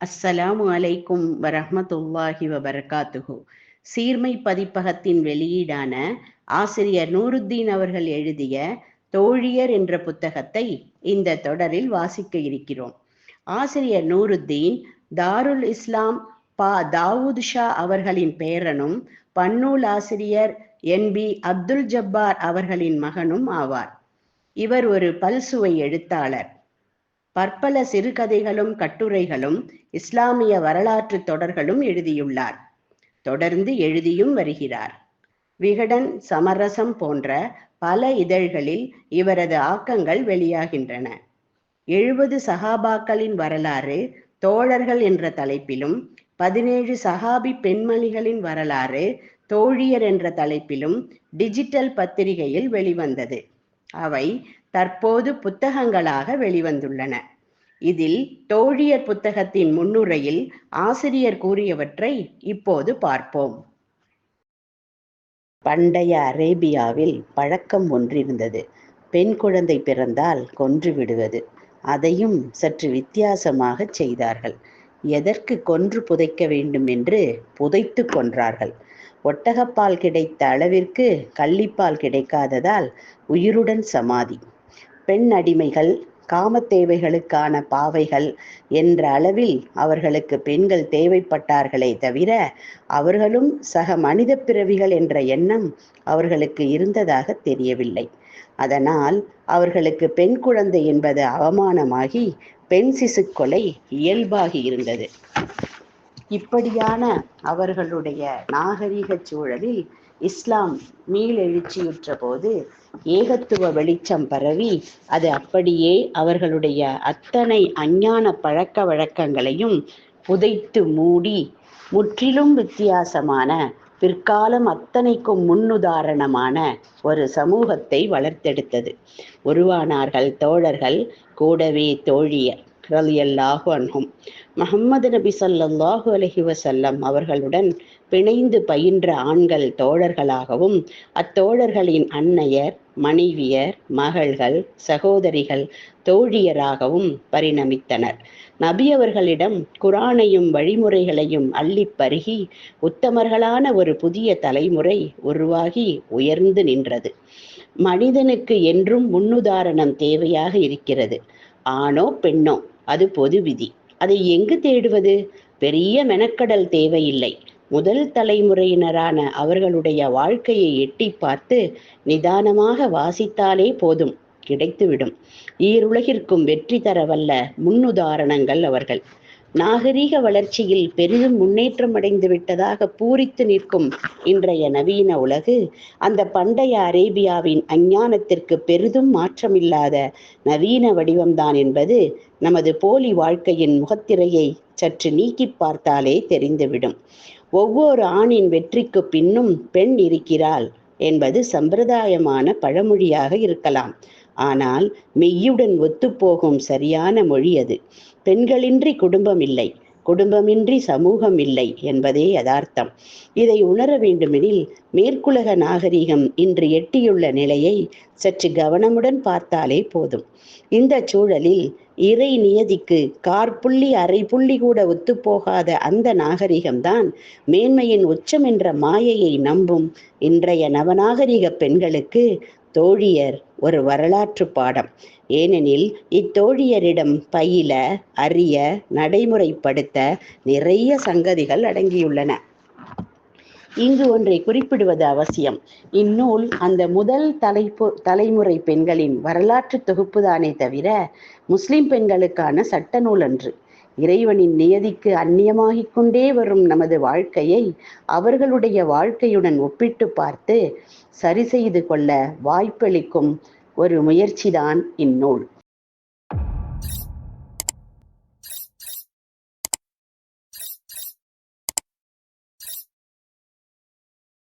அஸ்ஸலாமு அலைக்கும் வரஹமத்துல்லாஹி வபரகாத்துஹு. சீர்மை பதிப்பகத்தின் வெளியீடான ஆசிரியர் நூருத்தீன் அவர்கள் எழுதிய தோழியர் என்ற புத்தகத்தை இந்த தொடரில் வாசிக்க இருக்கிறோம். ஆசிரியர் நூருத்தீன் தாருல் இஸ்லாம் பா தாவூத் ஷா அவர்களின் பேரனும் பன்னூல் ஆசிரியர் என் பி அப்துல் ஜப்பார் அவர்களின் மகனும் ஆவார். இவர் ஒரு பல்சுவை எழுத்தாளர். பற்பல சிறுகதைகளும் கட்டுரைகளும் இஸ்லாமிய வரலாற்று தொடர்களும் எழுதியுள்ளார். தொடர்ந்து எழுதியும் வருகிறார். விகடன் சமரசம் போன்ற பல இதழ்களில் இவரது ஆக்கங்கள் வெளியாகின்றன. எழுபது சகாபாக்களின் வரலாறு தோழர்கள் என்ற தலைப்பிலும் பதினேழு சகாபி பெண்மணிகளின் வரலாறு தோழியர் என்ற தலைப்பிலும் டிஜிட்டல் பத்திரிகையில் வெளிவந்தது. அவை தற்போது புத்தகங்களாக வெளிவந்துள்ளன. இதில் தோழியர் புத்தகத்தின் முன்னுரையில் ஆசிரியர் கூறியவற்றை இப்போது பார்ப்போம். பண்டைய அரேபியாவில் பழக்கம் ஒன்றிருந்தது. பெண் குழந்தை பிறந்தால் கொன்று விடுவது. அதையும் சற்று வித்தியாசமாக செய்தார்கள். எதற்கு கொன்று புதைக்க வேண்டும் என்று புதைத்து கொன்றார்கள். ஒட்டகப்பால் கிடைத்த அளவிற்கு கள்ளிப்பால் கிடைக்காததால் உயிருடன் சமாதி. பெண் அடிமைகள் காமத்தேவைகளுக்கான பாவைகள் என்ற அளவில் அவர்களுக்கு பெண்கள் தேவைப்பட்டார்களே தவிர அவர்களும் சக மனித பிறவிகள் என்ற எண்ணம் அவர்களுக்கு இருந்ததாக தெரியவில்லை. அதனால் அவர்களுக்கு பெண் குழந்தை என்பது அவமானமாகி பெண் சிசு கொலை இயல்பாகி இருந்தது. இப்படியான அவர்களுடைய நாகரீக சூழலில் இஸ்லாம் மீளெழுச்சியுற்ற போது ஏகத்துவ வெளிச்சம் பரவி அது அப்படியே அவர்களுடைய அத்தனை அஞ்ஞான பழக்க வழக்கங்களையும் புதைத்து மூடி முற்றிலும் வித்தியாசமான பிற்காலம் அத்தனைக்கும் முன்னுதாரணமான ஒரு சமூகத்தை வளர்த்தெடுத்தது. உருவானார்கள் தோழர்கள் கூடவே தோழியர் ரலியல்லாஹு அன்ஹும். முகம்மது நபி சல்லாஹூ அலஹி வசல்லம் அவர்களுடன் பிணைந்து பயின்ற ஆண்கள் தோழர்களாகவும் அத்தோழர்களின் அன்னையர் மனைவியர் மகள்கள் சகோதரிகள் தோழியராகவும் பரிணமித்தனர். நபி அவர்களிடம் குரானையும் வழிமுறைகளையும் அள்ளி பருகி உத்தமர்களான ஒரு புதிய தலைமுறை உருவாகி உயர்ந்து நின்றது. மனிதனுக்கு என்றும் முன்னுதாரணம் தேவையாக இருக்கிறது. ஆணோ பெண்ணோ அது பொது விதி. அதை எங்கு தேடுவது? பெரிய மெனக்கடல் தேவையில்லை. முதல் தலைமுறையினரான அவர்களுடைய வாழ்க்கையை எட்டி பார்த்து நிதானமாக வாசித்தாலே போதும் கிடைத்துவிடும். ஈருலகிற்கும் வெற்றி தரவல்ல முன்னுதாரணங்கள் அவர்கள். நாகரீக வளர்ச்சியில் பெரிதும் முன்னேற்றம் அடைந்து விட்டதாக பூரித்து நிற்கும் இன்றைய நவீன உலகு அந்த பண்டைய அரேபியாவின் அஞ்ஞானத்திற்கு பெரிதும் மாற்றமில்லாத நவீன வடிவம்தான் என்பது நமது போலி வாழ்க்கையின் முகத்திரையை சற்று நீக்கி பார்த்தாலே தெரிந்துவிடும். ஒவ்வொரு ஆணின் வெற்றிக்கு பின்னும் பெண் இருக்கிறாள் என்பது சம்பிரதாயமான பழமொழியாக இருக்கலாம். ஆனால் மெய்யுடன் ஒத்துப்போகும் சரியான மொழி அது. பெண்களின்றி குடும்பம் இல்லை குடும்பமின்றி சமூகம் இல்லை என்பதே யதார்த்தம். இதை உணர வேண்டுமெனில் மேற்குலக நாகரிகம் இன்று எட்டியுள்ள நிலையை சற்று கவனமுடன் பார்த்தாலே போதும். இந்த சூழலில் இறை நியதிக்கு கார்புள்ளி அரை புள்ளி கூட ஒத்துப்போகாத அந்த நாகரிகம்தான் மேன்மையின் உச்சம் என்ற மாயையை நம்பும் இன்றைய நவநாகரிக பெண்களுக்கு தோழியர் ஒரு வரலாற்று பாடம். ஏனெனில் இத்தோழியரிடம் பயில அறிய நடைமுறைப்படுத்த நிறைய சங்கதிகள் அடங்கியுள்ளன. இங்கு ஒன்றை குறிப்பிடுவது அவசியம். இந்நூல் அந்த முதல் தலைப்பு தலைமுறை பெண்களின் வரலாற்று தொகுப்புதானே தவிர முஸ்லிம் பெண்களுக்கான சட்ட நூல் அன்று இறைவனின் நியதிக்கு அந்நியமாகிக் கொண்டே வரும் நமது வாழ்க்கையை அவர்களுடைய வாழ்க்கையுடன் ஒப்பிட்டு பார்த்து சரி செய்து கொள்ள வாய்ப்பளிக்கும் ஒரு முயற்சிதான் இந்நூல்.